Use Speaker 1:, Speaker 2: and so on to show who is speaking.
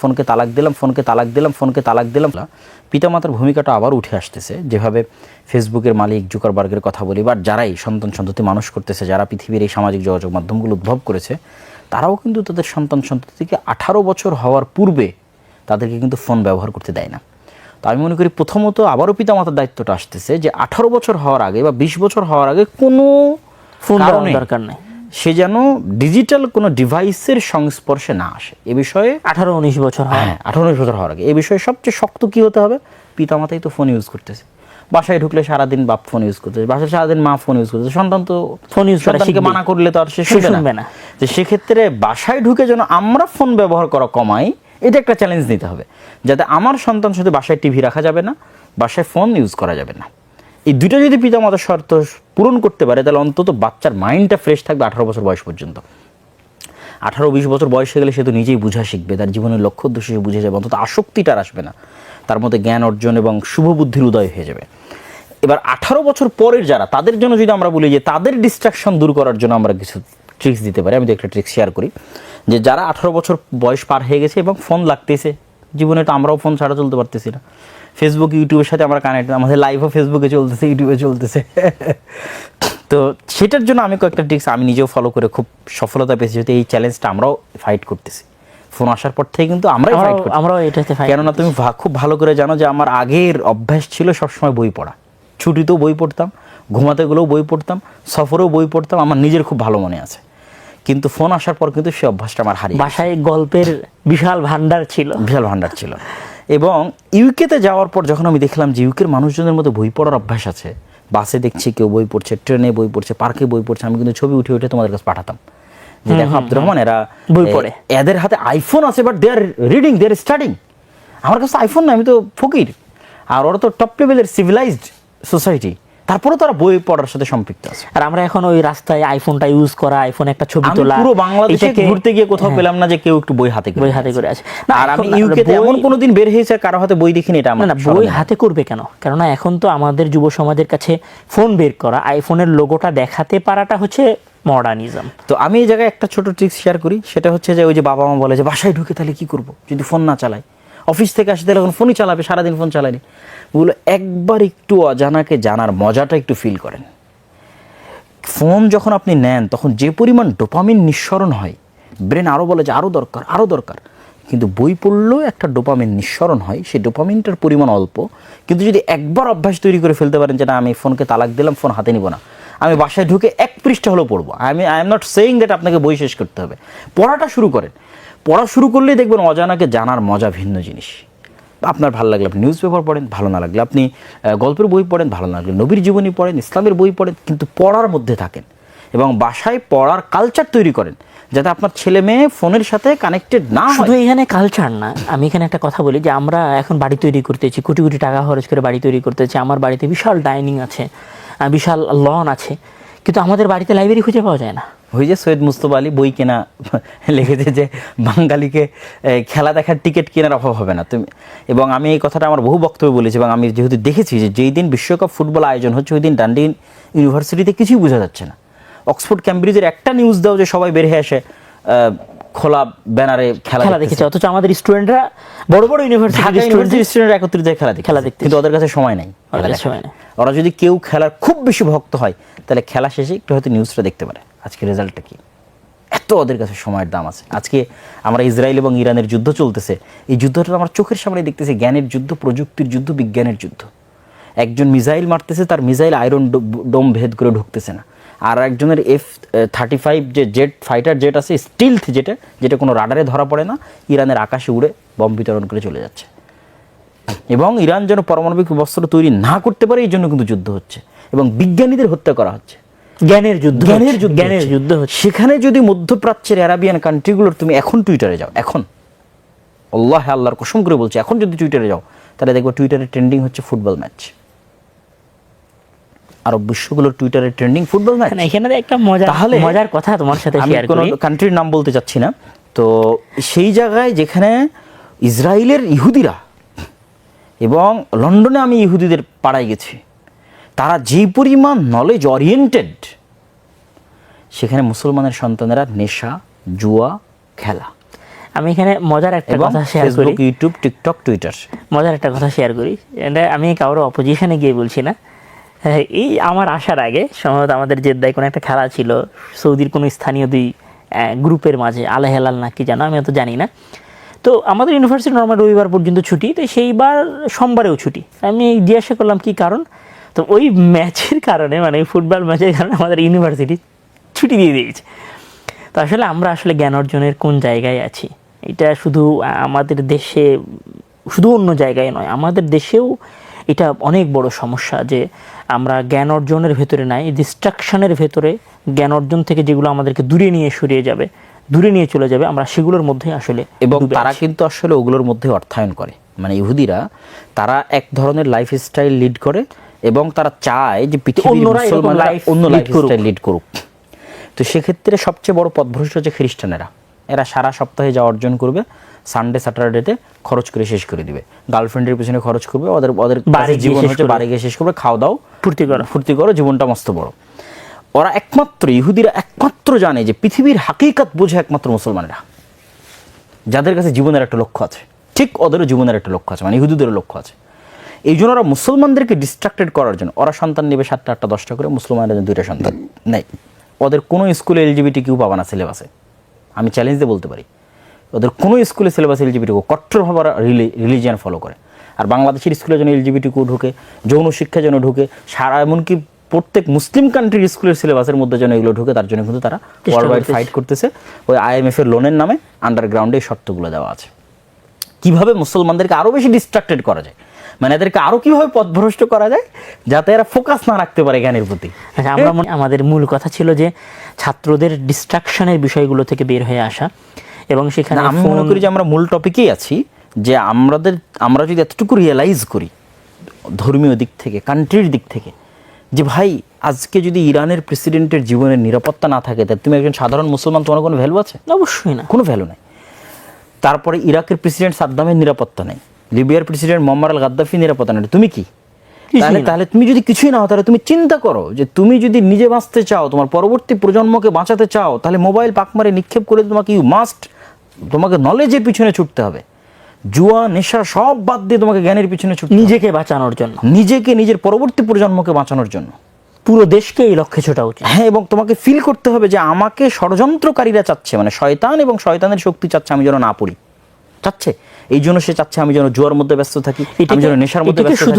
Speaker 1: ফোনকে তালাক দিলাম ফোনকে তালাক দিলাম ফোনকে তালাক দিলাম। পিতামাতার ভূমিকাটা আবার উঠে আসতেছে যেভাবে ফেসবুকের মালিক জুকারবার্গের কথা বলি বা যারাই সন্তান সন্ততি মানুষ করতেছে যারা পৃথিবীর এই সামাজিক যোগাযোগ মাধ্যমগুলো উদ্ভব করেছে তারাও কিন্তু তাদের সন্তান সন্ততিকে আঠারো বছর হওয়ার পূর্বে তাদেরকে কিন্তু ফোন ব্যবহার করতে দেয় না। তো আমি মনে করি প্রথমত আবারও পিতামাতার দায়িত্বটা আসতেছে যে আঠারো বছর হওয়ার আগে বা বিশ বছর হওয়ার আগে কোনো
Speaker 2: ফোন দরকার নেই।
Speaker 1: সে যেন ডিজিটাল কোনো ডিভাইসের সংস্পর্শে না আসে। এ বিষয়ে
Speaker 2: আঠারো উনিশ বছর হ্যাঁ।
Speaker 1: আঠারো উনিশ বছর হওয়ার আগে। এই বিষয়ে সবচেয়ে শক্ত কি হতে হবে? পিতামাতাই তো ফোন ইউজ করতেছে। বাসায় ঢুকলে সারাদিন বাপ ফোন ইউজ করতেছে। বাসায় সারাদিন মা ফোন ইউজ করতেছে। সন্তান তো
Speaker 2: ফোন করা
Speaker 1: সন্তানকে মানা করলে তো আর সে শুনবে না। যে সেক্ষেত্রে বাসায় ঢুকে যেন আমরা ফোন ব্যবহার করা কমাই এটা একটা চ্যালেঞ্জ নিতে হবে। যাতে আমার সন্তান শুধু বাসায় টিভি রাখা যাবে না বাসায় ফোন ইউজ করা যাবে না। এই দুইটা যদি পিতামাতার শর্ত পূরণ করতে পারে, তাহলে অন্তত বাচ্চার মাইন্ডটা ফ্রেশ থাকবে আঠারো বছর বয়স পর্যন্ত। আঠারো বিশ বছর বয়স হয়ে গেলে সে তো নিজেই বুঝা শিখবে, তার জীবনের লক্ষ্য উদ্দেশ্য সে বুঝে যাবে, অন্তত আসক্তিটা আসবে না। তার মধ্যে জ্ঞান অর্জন এবং শুভ বুদ্ধির উদয় হয়ে যাবে। এবার আঠারো বছর পরের যারা, তাদের জন্য যদি আমরা বলি যে তাদের ডিস্ট্রাকশন দূর করার জন্য আমরা কিছু ট্রিক্স দিতে পারি, আমি তো একটা ট্রিক্স শেয়ার করি। যে যারা আঠারো বছর বয়স পার হয়ে গেছে এবং ফোন লাগতেছে, জীবনে তো আমরাও ফোন ছাড়া চলতে পারতেছি না। ফেসবুক ইউটিউবের সাথে আমরা কানেক্ট আমাদের লাইভও ফেসবুকে চলতেছে ইউটিউবে চলতেছে। তো সেটার জন্য আমি কয়েকটা ট্রিক্স আমি নিজেও ফলো করে খুব সফলতা পেয়েছি যেহেতু এই চ্যালেঞ্জটা আমরাও ফাইট করতেছি। ফোন আসার পর থেকে কিন্তু আমরাই ফাইট
Speaker 2: আমরাও এটাতে
Speaker 1: কেননা তুমি খুব ভালো করে জানো যে আমার আগের অভ্যাস ছিল সবসময় বই পড়া। ছুটিতেও বই পড়তাম ঘুমাতে গেলেও বই পড়তাম সফরেও বই পড়তাম আমার নিজের খুব ভালো মনে আছে। কিন্তু ফোন আসার পর কিন্তু সে অভ্যাসটা আমার হারিয়ে
Speaker 2: বাসায় গল্পের বিশাল ভান্ডার ছিল।
Speaker 1: বিশাল ভান্ডার ছিল। এবং ইউকেতে যাওয়ার পর যখন আমি দেখলাম যে ইউকের মানুষজনের মধ্যে বই পড়ার অভ্যাস আছে বাসে দেখছি কেউ বই পড়ছে ট্রেনে বই পড়ছে পার্কে বই পড়ছে আমি কিন্তু ছবি উঠে উঠে তোমাদের কাছে পাঠাতাম। যে দেখো আব্দুর রহমান এরা
Speaker 2: বই পড়ে।
Speaker 1: এদের হাতে আইফোন আছে but they are reading they are studying আমার কাছে আইফোন না আমি তো ফকির। আর ওরা তো টপ লেভেলের সিভিলাইজড সোসাইটি তারপরে তারা বই পড়ার সাথে সম্পৃক্ত আছে।
Speaker 2: আর আমরা এখন ওই রাস্তায় আইফোনটা ইউজ করা আইফোন একটা ছবি তোলা
Speaker 1: পুরো বাংলাদেশে ঘুরতে গিয়ে কোথাও পেলাম না যে কেউ একটু বই হাতে
Speaker 2: বই হাতে করে আছে না
Speaker 1: আর আমি ইউকেতে
Speaker 2: বই-
Speaker 1: এমন কোনোদিন বের হয়েছে কারও হাতে বই দেখিনি এটা আমার
Speaker 2: না বই হাতে করবে কেন? কেননা এখন তো আমাদের যুব সমাজের কাছে ফোন বের করা আইফোনের লোগোটা দেখাতে পারাটা হচ্ছে মডার্নিজম
Speaker 1: তো আমি এই জায়গায় একটা ছোট ট্রিক্স শেয়ার করি সেটা হচ্ছে যে ওই যে বাবা মা বলে যে বাসায় ঢুকে তাহলে কি করব? যদি ফোন না চালাই অফিস থেকে আসে তাহলে এখন ফোনই চালাবে, সারাদিন ফোন চালানি বলো একবার একটু অজানাকে জানার মজাটা একটু ফিল করেন। ফোন যখন আপনি নেন, তখন যে পরিমাণ ডোপামিন নিঃসরণ হয়, ব্রেন আরও বলে যে আরও দরকার আরও দরকার। কিন্তু বই পড়লেও একটা ডোপামিন নিঃসরণ হয়, সেই ডোপামিনটার পরিমাণ অল্প। কিন্তু যদি একবার অভ্যাস তৈরি করে ফেলতে পারেন যে, না, আমি ফোনকে তালাক দিলাম, ফোন হাতে নিব না। আমি বাসায় ঢুকে এক পৃষ্ঠা হলেও পড়ব। আমি I am not saying that আপনাকে বই শেষ করতে হবে। পড়াটা শুরু করেন। পড়া শুরু করলেই দেখবেন অজানাকে জানার মজা ভিন্ন জিনিস। আপনার ভালো লাগলে আপনি নিউজ পেপার পড়েন, ভালো না লাগলে আপনি গল্পের বই পড়েন, ভালো না লাগলে নবীর জীবনী পড়েন, ইসলামের বই পড়েন, কিন্তু পড়ার মধ্যে থাকেন এবং বাসায় পড়ার কালচার তৈরি করেন যাতে আপনার ছেলে মেয়ে ফোনের সাথে কানেক্টেড না
Speaker 2: শুধু এখানে কালচার না, আমি এখানে একটা কথা বলি যে আমরা এখন বাড়ি তৈরি করতেছি, কোটি কোটি টাকা খরচ করে বাড়ি তৈরি করতেছি, আমার বাড়িতে বিশাল ডাইনিং আছে। বিশাল লন আছে কিন্তু আমাদের বাড়িতে লাইব্রেরি খুঁজে পাওয়া যায় না
Speaker 1: ওই যে সৈয়দ মুস্তফা আলী বই কেনা লিখেছে যে বাঙালিকে খেলা দেখার টিকিট কেনার অভাব হবে না তুমি এবং আমি এই কথাটা আমার বহু বক্তব্য বলেছি এবং আমি যেহেতু দেখেছি যে যেই দিন বিশ্বকাপ ফুটবল আয়োজন হচ্ছে ওই দিন ডান্ডি ইউনিভার্সিটিতে কিছুই বোঝা যাচ্ছে না অক্সফোর্ড ক্যামব্রিজের একটা নিউজ দাও যে সবাই বের হয়ে আসে আহ, খোলা ব্যানারে খেলা
Speaker 2: খেলা। দেখেছে অথচ আমাদের স্টুডেন্টরা বড় বড় ইউনিভার্সিটি
Speaker 1: ইউনিভার্সিটির স্টুডেন্ট একত্রিত খেলা দেখে
Speaker 2: খেলা দেখতেছে।
Speaker 1: কিন্তু ওদের কাছে সময় নাই।
Speaker 2: সময় নেই।
Speaker 1: ওরা যদি কেউ খেলার খুব বেশি ভক্ত হয়, তাহলে খেলা শেষে একটু হয়তো নিউজটা দেখতে পারে। আজকে রেজাল্টটা কি? এত ওদের কাছে সময়ের দাম আছে। আজকে আমরা ইসরায়েল এবং ইরানের যুদ্ধ চলতেছে। এই যুদ্ধটা আমরা চোখের সামনে দেখতেছি, জ্ঞানের যুদ্ধ, প্রযুক্তির যুদ্ধ, বিজ্ঞানের যুদ্ধ। একজন মিসাইল মারতেছে, তার মিসাইল আয়রন ডোম ভেদ করে ঢুকতেছে না। আর একজনের এফ থার্টি ফাইভ যে জেট ফাইটার জেট আছে স্টিলথ যেটা যেটা কোনো রাডারে ধরা পড়ে না, ইরানের আকাশে উড়ে বম বিতরণ করে চলে যাচ্ছে। এবং ইরান যেন পারমাণবিক অস্ত্র তৈরি না করতে পারে এই জন্য কিন্তু যুদ্ধ হচ্ছে। এবং বিজ্ঞানীদের হত্যা করা হচ্ছে।
Speaker 2: জ্ঞানের যুদ্ধ
Speaker 1: জ্ঞানের যুদ্ধ
Speaker 2: জ্ঞানের যুদ্ধ হচ্ছে।
Speaker 1: সেখানে যদি মধ্যপ্রাচ্যের অ্যারাবিয়ান কান্ট্রিগুলোর তুমি এখন টুইটারে যাও এখন। আল্লাহ আল্লাহর কসম করে বলছি এখন যদি টুইটারে যাও তাহলে দেখব টুইটারে ট্রেন্ডিং হচ্ছে ফুটবল ম্যাচ। আরব বিশ্বগুলোর টুইটারে ট্রেন্ডিং ফুটবল ম্যাচ।
Speaker 2: এখানে একটা মজা
Speaker 1: তাহলে-
Speaker 2: মজার কথা তোমার সাথে
Speaker 1: আমি কোনো কান্ট্রির নাম বলতে চাচ্ছি না। তো সেই জায়গায় যেখানে ইসরায়েলের ইহুদিরা এবং লন্ডনে আমি ইহুদিদের পাড়ায় গেছি। তারা যে পরিমাণ নলেজ ওরিয়েন্টেড সেখানে মুসলমানের সন্তানেরা নেশা জুয়া খেলা।
Speaker 2: আমি এখানে মজার একটা কথা শেয়ার করি।
Speaker 1: ইউটিউব টিকটক টুইটার
Speaker 2: মজার একটা কথা শেয়ার করি। এটা আমি কারোর অপোজিশনে গিয়ে বলছি না। হ্যাঁ, এই আমার আসার আগে সম্ভবত আমাদের জেদ্দায় কোনো একটা খেলা ছিল সৌদির কোনো স্থানীয় দুই গ্রুপের মাঝে আলে হেলাল না কি জানো আমি অত জানি না। তো আমাদের ইউনিভার্সিটি নর্মাল রবিবার পর্যন্ত ছুটি, তো সেইবার সোমবারেও ছুটি। আমি জিজ্ঞাসা করলাম, কি কারণ? তো ওই ম্যাচের কারণে মানে ফুটবল ম্যাচের কারণে আমাদের ইউনিভার্সিটি ছুটি দিয়ে দিয়েছে। তো আসলে আমরা আসলে জ্ঞান অর্জনের কোন জায়গায় আছি? এটা শুধু আমাদের দেশে, শুধু অন্য জায়গায় নয়, আমাদের দেশেও এটা অনেক বড় সমস্যা যে আমরা জ্ঞান অর্জনের ভেতরে নাই ডিস্ট্রাকশনের ভেতরে জ্ঞান অর্জন থেকে যেগুলো আমাদেরকে দূরে নিয়ে সরিয়ে যাবে দূরে নিয়ে চলে যাবে আমরা সেগুলোর মধ্যেই আসলে
Speaker 1: এবং তারা কিন্তু আসলে ওগুলোর মধ্যে অর্থায়ন করে। মানে ইহুদিরা তারা এক ধরনের লাইফ স্টাইল লিড করে এবং তারা চায় যে পৃথিবীর মুসলমানরা অন্য লিড করুক। তো সেক্ষেত্রে সবচেয়ে বড় পথভ্রষ্ট হচ্ছে খ্রিস্টানেরা। এরা সারা সপ্তাহে যা অর্জন করবে সানডে স্যাটারডেতে খরচ করে শেষ করে দিবে। গার্লফ্রেন্ডের পিছনে খরচ করবে ওদের ওদের
Speaker 2: বাড়ি
Speaker 1: জীবন
Speaker 2: শেষ
Speaker 1: হচ্ছে
Speaker 2: করবে।
Speaker 1: বাড়ি গিয়ে শেষ করবে খাওয়া দাও
Speaker 2: ফুর্তি করো।
Speaker 1: ফুর্তি করো জীবনটা মস্ত বড়। ওরা একমাত্র ইহুদিরা একমাত্র জানে যে পৃথিবীর হাকিকাত বোঝে একমাত্র মুসলমানেরা। যাদের কাছে জীবনের একটা লক্ষ্য আছে। ঠিক ওদেরও জীবনের একটা লক্ষ্য আছে মানে ইহুদিদেরও লক্ষ্য আছে। এই জন্য ওরা মুসলমানদেরকে ডিস্ট্রাক্টেড করার জন্য ওরা সন্তান নেবে সাতটা আটটা দশটা করে মুসলমানরা যেন দুইটা সন্তান নেই ওদের কোনো স্কুলে এলজিবিটি কেউ পাবা না সিলেবাসে আমি চ্যালেঞ্জ দিয়ে বলতে পারি। ওদের কোনো স্কুলে সিলেবাস এলজিবিটি কট্টরভাবে ওরা রিলিজিয়ান ফলো করে। আর বাংলাদেশের স্কুলে যেন এলজিবিটি কেউ ঢুকে যৌন শিক্ষা যেন ঢুকে সারা এমনকি প্রত্যেক মুসলিম কান্ট্রির স্কুলের সিলেবাসের মধ্যে যেন এগুলো ঢুকে তার জন্য কিন্তু তারা ওয়ার্ল্ড ওয়াইড ফাইট করতেছে। ওই আইএমএফ এর লোনের নামে আন্ডারগ্রাউন্ডে এই শর্তগুলো দেওয়া আছে। কীভাবে মুসলমানদেরকে আরও বেশি ডিস্ট্রাক্টেড করা যায়? মানে এদেরকে আরও কীভাবে পথভ্রষ্ট করা যায়? যাতে এরা ফোকাস না রাখতে পারে জ্ঞানের প্রতি।
Speaker 2: আমরা মনে- আমাদের মূল কথা ছিল যে ছাত্রদের ডিস্ট্রাকশনের বিষয়গুলো থেকে বের হয়ে আসা। এবং সেখানে
Speaker 1: আমি মনে করি যে আমরা মূল টপিকেই আছি যে আমাদের আমরা যদি এতটুকু রিয়েলাইজ করি ধর্মীয় দিক থেকে কান্ট্রির দিক থেকে যে ভাই আজকে যদি ইরানের প্রেসিডেন্টের জীবনের নিরাপত্তা না থাকে তাহলে তুমি একজন সাধারণ মুসলমান তোমার কোনো ভ্যালু আছে?
Speaker 2: অবশ্যই না।
Speaker 1: কোনো ভ্যালু নাই। তারপরে ইরাকের প্রেসিডেন্ট সাদ্দামের নিরাপত্তা নেই লিবিয়ার প্রেসিডেন্ট মোহাম্মদ আল গাদ্দাফি নিরাপত্তা নেই তুমি কি? তাহলে তাহলে তুমি যদি কিছুই না হও তাহলে তুমি চিন্তা করো যে তুমি যদি নিজে বাঁচতে চাও তোমার পরবর্তী প্রজন্মকে বাঁচাতে চাও তাহলে মোবাইল পাকমারে নিক্ষেপ করে তোমাকে ইউ মাস্ট তোমাকে নলেজের পিছনে ছুটতে হবে। জুয়া নেশা সব বাদ দিয়ে তোমাকে জ্ঞানের পিছনে ছুটতে
Speaker 2: নিজেকে বাঁচানোর জন্য।
Speaker 1: নিজেকে নিজের পরবর্তী প্রজন্মকে বাঁচানোর জন্য।
Speaker 2: পুরো দেশকে এই লক্ষ্যে ছোটা উচিত।
Speaker 1: হ্যাঁ এবং তোমাকে ফিল করতে হবে যে আমাকে ষড়যন্ত্রকারীরা চাচ্ছে মানে শয়তান এবং শয়তানের শক্তি চাচ্ছে আমি যেন না পড়ি। চাচ্ছে? এই জন্য সে চাচ্ছে আমি যেন জুয়ার মধ্যে ব্যস্ত থাকি আমি যেন নেশার মধ্যে ব্যস্ত